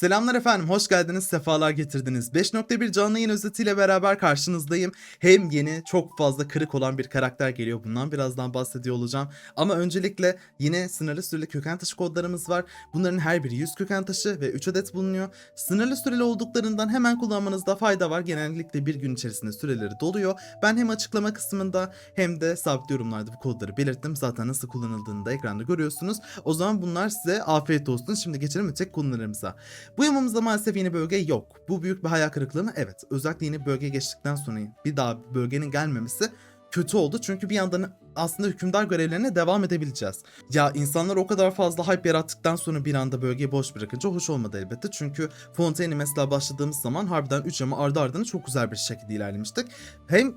Selamlar efendim, hoş geldiniz, sefalar getirdiniz. 5.1 canlı yayın özetiyle beraber karşınızdayım. Hem yeni, çok fazla kırık olan bir karakter geliyor. Bundan birazdan bahsediyor olacağım. Ama öncelikle yine sınırlı süreli köken taşı kodlarımız var. Bunların her biri 100 köken taşı ve 3 adet bulunuyor. Sınırlı süreli olduklarından hemen kullanmanızda fayda var. Genellikle bir gün içerisinde süreleri doluyor. Ben hem açıklama kısmında hem de sabit yorumlarda bu kodları belirttim. Zaten nasıl kullanıldığını da ekranda görüyorsunuz. O zaman bunlar size afiyet olsun. Şimdi geçelim öteki konularımıza. Bu yamamızda maalesef yeni bölge yok. Bu büyük bir hayal kırıklığı mı? Evet. Özellikle yeni bölge geçtikten sonra bir daha bölgenin gelmemesi kötü oldu. Çünkü bir yandan aslında hükümdar görevlerine devam edebileceğiz. Ya insanlar o kadar fazla hype yarattıktan sonra bir anda bölgeyi boş bırakınca hoş olmadı elbette. Çünkü Fontaine'i mesela başladığımız zaman harbiden 3 yama ardı ardına çok güzel bir şekilde ilerlemiştik. Hem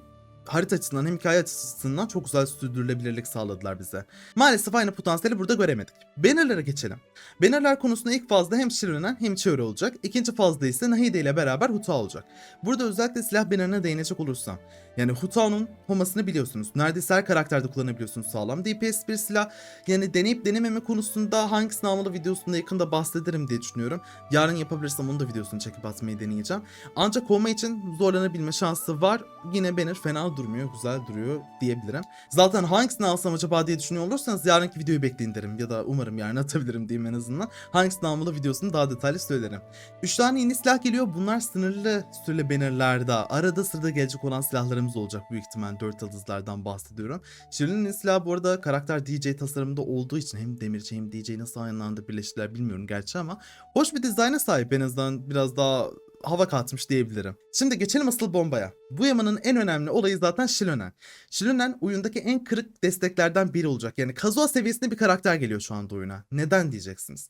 harita açısından hem hikaye açısından çok güzel sürdürülebilirlik sağladılar bize. Maalesef aynı potansiyeli burada göremedik. Banner'lara geçelim. Banner'lar konusunda ilk fazda hem Shironen hem Chiori olacak. İkinci fazda ise Nahide ile beraber Huta olacak. Burada özellikle silah banner'ına değinecek olursam. Yani Huta'nın homasını biliyorsunuz. Neredeyse her karakterde kullanabiliyorsunuz sağlam. DPS bir silah. Yani deneyip denememe konusunda hangisini almalı videosunda yakında bahsederim diye düşünüyorum. Yarın yapabilirsem onun da videosunu çekip atmayı deneyeceğim. Ancak homa için zorlanabilme şansı var. Yine banner fena durmuyor, güzel duruyor diyebilirim. Zaten hangisini alsam acaba diye düşünüyor olursanız yarınki videoyu bekleyin derim. Ya da umarım yarın atabilirim diyeyim en azından. Hangisini almalı videosunu daha detaylı söylerim. 3 tane yeni silah geliyor. Bunlar sınırlı süreli bannerlarda. Arada sırada gelecek olan silahlarımız olacak büyük ihtimal 4 yıldızlardan bahsediyorum. Şirin'in silahı bu arada karakter DJ tasarımında olduğu için hem demirci hem DJ nasıl aynı anda birleştiler bilmiyorum gerçi ama hoş bir dizayna sahip en azından biraz daha hava katmış diyebilirim. Şimdi geçelim asıl bombaya. Bu yamanın en önemli olayı zaten Shilonen. Shilonen oyundaki en kırık desteklerden biri olacak. Yani Kazuha seviyesinde bir karakter geliyor şu anda oyuna. Neden diyeceksiniz?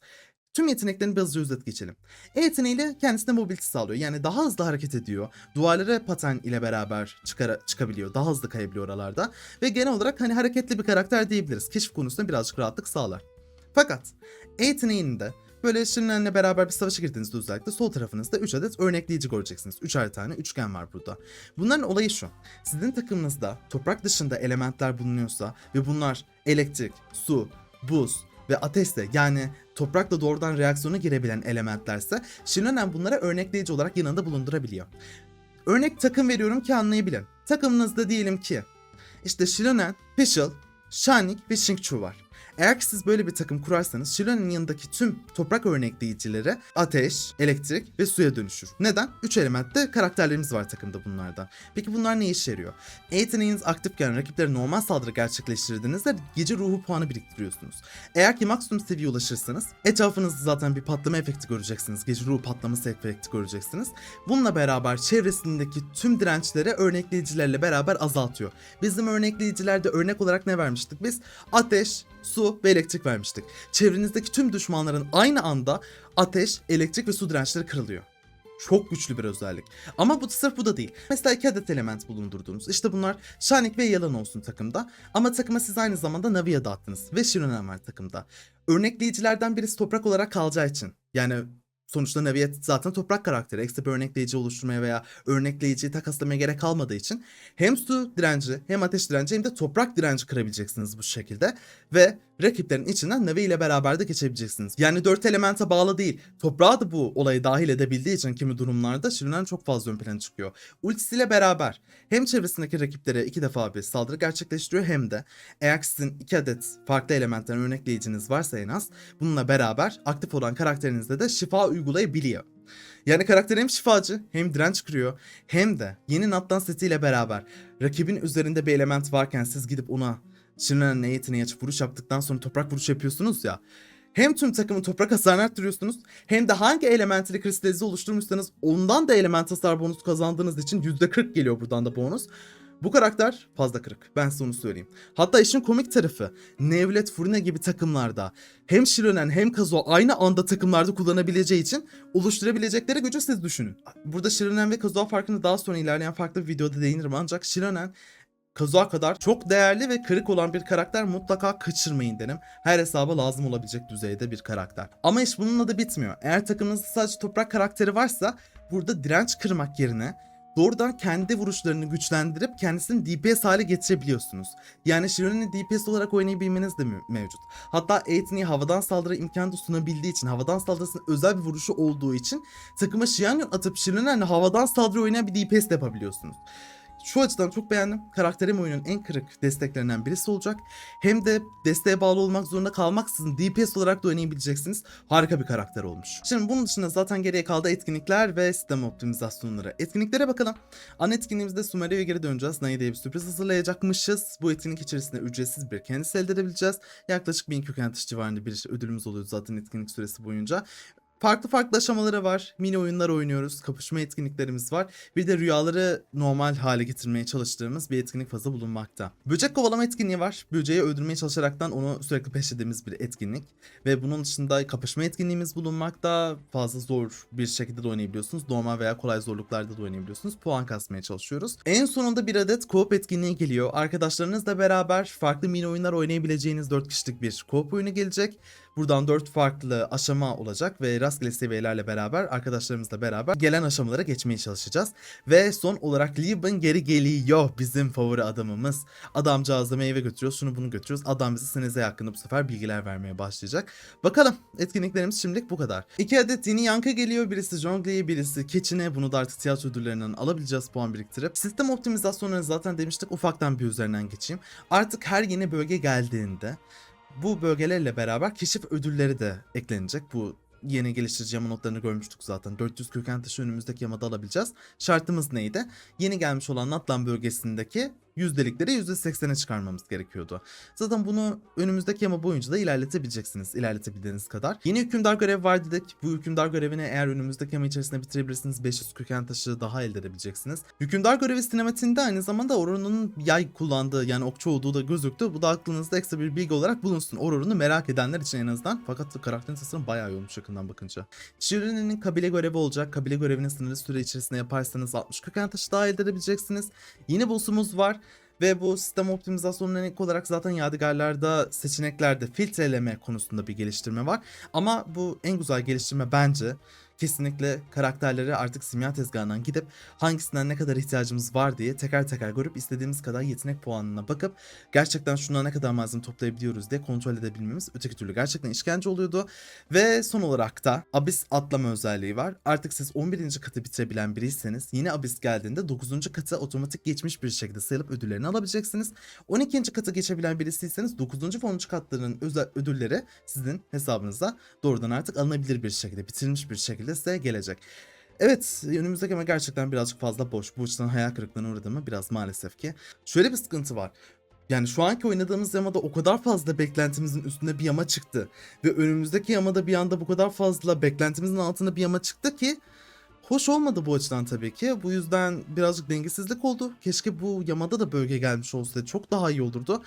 Tüm yeteneklerini bir hızlıca özet geçelim. E yeteneğiyle kendisine mobility sağlıyor. Yani daha hızlı hareket ediyor. Duvarlara paten ile beraber çıkara, çıkabiliyor. Daha hızlı kayabiliyor oralarda. Ve genel olarak hani hareketli bir karakter diyebiliriz. Keşif konusunda birazcık rahatlık sağlar. Fakat E yeteneğinde Böyle Şirinlerle beraber bir savaşa girdiğinizde özellikle sol tarafınızda 3 adet örnekleyici göreceksiniz. 3'er tane üçgen var burada. Bunların olayı şu. Sizin takımınızda toprak dışında elementler bulunuyorsa ve bunlar elektrik, su, buz ve ateşle yani toprakla doğrudan reaksiyona girebilen elementlerse Şirinen bunlara örnekleyici olarak yanında bulundurabiliyor. Örnek takım veriyorum ki anlayabilin. Takımınızda diyelim ki işte Shirinen, Fischl, Shanik ve Shinkchu var. Eğer ki siz böyle bir takım kurarsanız Shiran'ın yanındaki tüm toprak örnekleyicileri ateş, elektrik ve suya dönüşür. Neden? 3 elementte karakterlerimiz var takımda bunlardan. Peki bunlar ne işe yarıyor? Yeteneğiniz aktifken rakiplere normal saldırı gerçekleştirdiğinizde gece ruhu puanı biriktiriyorsunuz. Eğer ki maksimum seviyeye ulaşırsanız etrafınızda zaten bir patlama efekti göreceksiniz. Gece ruhu patlaması efekti göreceksiniz. Bununla beraber çevresindeki tüm dirençleri örnekleyicilerle beraber azaltıyor. Bizim örnekleyicilerde örnek olarak ne vermiştik biz? Ateş, su ve elektrik vermiştik. Çevrenizdeki tüm düşmanların aynı anda ateş, elektrik ve su dirençleri kırılıyor. Çok güçlü bir özellik. Ama bu sırf bu da değil. Mesela iki adet element bulundurduğunuz. İşte bunlar Shanik ve Yalan olsun takımda. Ama takıma siz aynı zamanda Navi'ye dağıttınız. Ve Shironen var takımda. Örnekleyicilerden birisi toprak olarak kalacağı için. Yani sonuçta Navi'ye zaten toprak karakteri. Ekstra bir örnekleyici oluşturmaya veya örnekleyiciyi takaslamaya gerek kalmadığı için hem su direnci hem ateş direnci hem de toprak direnci kırabileceksiniz bu şekilde. Ve rakiplerin içinden Navi ile beraber de geçebileceksiniz. Yani dört elemente bağlı değil. Toprağı da bu olayı dahil edebildiği için kimi durumlarda Shirinen çok fazla ön plana çıkıyor. Ultisiyle beraber hem çevresindeki rakiplere iki defa bir saldırı gerçekleştiriyor hem de sizin iki adet farklı elementten örnekleyiciniz varsa en az bununla beraber aktif olan karakterinizde de şifa uygulayabiliyor. Yani karakter hem şifacı hem direnç kırıyor hem de yeni Natlan setiyle beraber rakibin üzerinde bir element varken siz gidip ona Şirin'in yeteneği açıp vuruş yaptıktan sonra toprak vuruş yapıyorsunuz ya. Hem tüm takımın toprak hasarını arttırıyorsunuz hem de hangi elementleri kristalize oluşturmuşsanız ondan da element hasar bonus kazandığınız için %40 geliyor buradan da bonus. Bu karakter fazla kırık. Ben size onu söyleyeyim. Hatta işin komik tarafı Nevlet, Furina gibi takımlarda hem Shironen hem Kazuo aynı anda takımlarda kullanabileceği için oluşturabilecekleri gücü siz düşünün. Burada Shironen ve Kazuo farkını daha sonra ilerleyen farklı bir videoda değinirim ancak Shironen Kazuha kadar çok değerli ve kırık olan bir karakter mutlaka kaçırmayın derim. Her hesaba lazım olabilecek düzeyde bir karakter. Ama iş bununla da bitmiyor. Eğer takımınızda sadece toprak karakteri varsa burada direnç kırmak yerine doğrudan kendi vuruşlarını güçlendirip kendisini DPS hale getirebiliyorsunuz. Yani Shirone'ni DPS olarak oynayabilmeniz de mevcut. Hatta Eitni'ye havadan saldırı imkanı sunabildiği için, havadan saldırısının özel bir vuruşu olduğu için takıma Xianyun atıp Shirone'yle havadan saldırı oynayan bir DPS de yapabiliyorsunuz. Şu açıdan çok beğendim. Karakterim oyunun en kırık desteklerinden birisi olacak. Hem de desteğe bağlı olmak zorunda kalmaksızın DPS olarak da oynayabileceksiniz. Harika bir karakter olmuş. Şimdi bunun dışında zaten geriye kaldı etkinlikler ve sistem optimizasyonları. Etkinliklere bakalım. Ana etkinliğimizde Sumerio'ya geri döneceğiz. Naya diye bir sürpriz hazırlayacakmışız. Bu etkinlik içerisinde ücretsiz bir kendisi elde edebileceğiz. Yaklaşık 1000 köken atış civarında bir ödülümüz oluyor zaten etkinlik süresi boyunca. Farklı farklı aşamaları var. Mini oyunlar oynuyoruz. Kapışma etkinliklerimiz var. Bir de rüyaları normal hale getirmeye çalıştığımız bir etkinlik fazla bulunmakta. Böcek kovalama etkinliği var. Böceği öldürmeye çalışaraktan onu sürekli peşlediğimiz bir etkinlik. Ve bunun dışında kapışma etkinliğimiz bulunmakta. Fazla zor bir şekilde de oynayabiliyorsunuz. Normal veya kolay zorluklarda da oynayabiliyorsunuz. Puan kasmaya çalışıyoruz. En sonunda bir adet co-op etkinliği geliyor. Arkadaşlarınızla beraber farklı mini oyunlar oynayabileceğiniz 4 kişilik bir co-op oyunu gelecek. Buradan 4 farklı aşama olacak ve rastgele seviyelerle beraber arkadaşlarımızla beraber gelen aşamalara geçmeye çalışacağız. Ve son olarak Liban geri geliyor bizim favori adamımız. Adamcağızla meyve götürüyoruz şunu bunu götürüyoruz. Adam bize Seneze hakkında bu sefer bilgiler vermeye başlayacak. Bakalım etkinliklerimiz şimdilik bu kadar. İki adet yeni yankı geliyor. Birisi Jongle'ye birisi Keçin'e. Bunu da artık tiyatro ödüllerinden alabileceğiz puan biriktirip. Sistem optimizasyonları zaten demiştik ufaktan bir üzerinden geçeyim. Artık her yeni bölge geldiğinde bu bölgelerle beraber keşif ödülleri de eklenecek. Bu yeni geliştirici yama notlarını görmüştük zaten. 400 köken taşı önümüzdeki yamada alabileceğiz. Şartımız neydi? Yeni gelmiş olan Natlan bölgesindeki yüzdelikleri %80'e çıkarmamız gerekiyordu. Zaten bunu önümüzdeki yama boyunca da ilerletebileceksiniz. ilerletebildiğiniz kadar. Yeni hükümdar görevi var dedik. Bu hükümdar görevini eğer önümüzdeki yama içerisinde bitirebilirsiniz 500 köken taşı daha elde edebileceksiniz. Hükümdar görevi sinematiğinde aynı zamanda Aurora'nın yay kullandığı yani okçu olduğu da gözüktü. Bu da aklınızda ekstra bir bilgi olarak bulunsun. Aurora'nı merak edenler için en azından. Fakat karakterin tasarımı bayağı olmuş yakından bakınca. Shireen'in kabile görevi olacak. Kabile görevini sınırlı süre içerisinde yaparsanız 60 köken taşı daha elde edebileceksiniz. Yeni boss'umuz var. Ve bu sistem optimizasyonuna ek olarak zaten yadigarlarda seçeneklerde filtreleme konusunda bir geliştirme var. Ama bu en güzel geliştirme bence kesinlikle karakterleri artık simya tezgahından gidip hangisinden ne kadar ihtiyacımız var diye teker teker görüp istediğimiz kadar yetenek puanına bakıp gerçekten şuna ne kadar malzeme toplayabiliyoruz diye kontrol edebilmemiz öteki türlü gerçekten işkence oluyordu. Ve son olarak da Abyss atlama özelliği var. Artık siz 11. katı bitirebilen biriyseniz yeni Abyss geldiğinde 9. katı otomatik geçmiş bir şekilde sayılıp ödüllerini alabileceksiniz. 12. katı geçebilen birisiyseniz 9. ve 10. katların ödülleri sizin hesabınıza doğrudan artık alınabilir bir şekilde, bitirilmiş bir şekilde size gelecek. Evet önümüzdeki ama gerçekten birazcık fazla boş. Bu açıdan hayal kırıklığına uğradığımı biraz maalesef ki. Şöyle bir sıkıntı var. Yani şu anki oynadığımız yamada o kadar fazla beklentimizin üstünde bir yama çıktı. Ve önümüzdeki yamada bir anda bu kadar fazla beklentimizin altında bir yama çıktı ki Hoş olmadı bu açıdan tabii ki. Bu yüzden birazcık dengesizlik oldu. Keşke bu yamada da bölge gelmiş olsaydı. Çok daha iyi olurdu.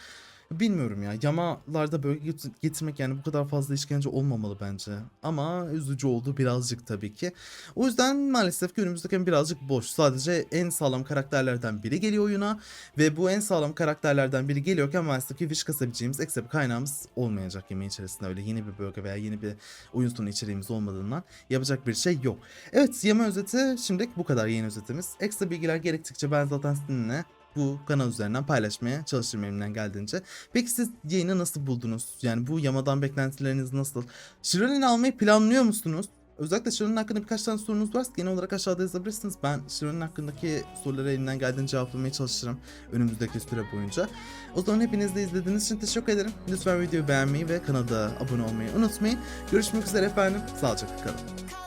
Bilmiyorum ya. Yamalarda get- getirmek yani bu kadar fazla işkence olmamalı bence. Ama üzücü oldu birazcık tabii ki. O yüzden maalesef ki önümüzdeki birazcık boş. Sadece en sağlam karakterlerden biri geliyor oyuna. Ve bu en sağlam karakterlerden biri geliyorken maalesef ki wish kasabileceğimiz ekstra kaynağımız olmayacak yemeğin içerisinde. Öyle yeni bir bölge veya yeni bir oyun sonu içeriğimiz olmadığından yapacak bir şey yok. Evet yama özeti şimdilik bu kadar yeni özetimiz. Ekstra bilgiler gerektikçe ben zaten sizinle bu kanal üzerinden paylaşmaya çalışırım elimden geldiğince. Peki siz yayını nasıl buldunuz? Yani bu yamadan beklentileriniz nasıl? Shirolin'i almayı planlıyor musunuz? Özellikle Shironin hakkında birkaç tane sorunuz varsa genel olarak aşağıda yazabilirsiniz. Ben Shironin hakkındaki soruları elimden geldiğince cevaplamaya çalışırım önümüzdeki süre boyunca. O zaman hepiniz de izlediğiniz için teşekkür ederim. Lütfen videoyu beğenmeyi ve kanala abone olmayı unutmayın. Görüşmek üzere efendim. Sağlıcakla kalın.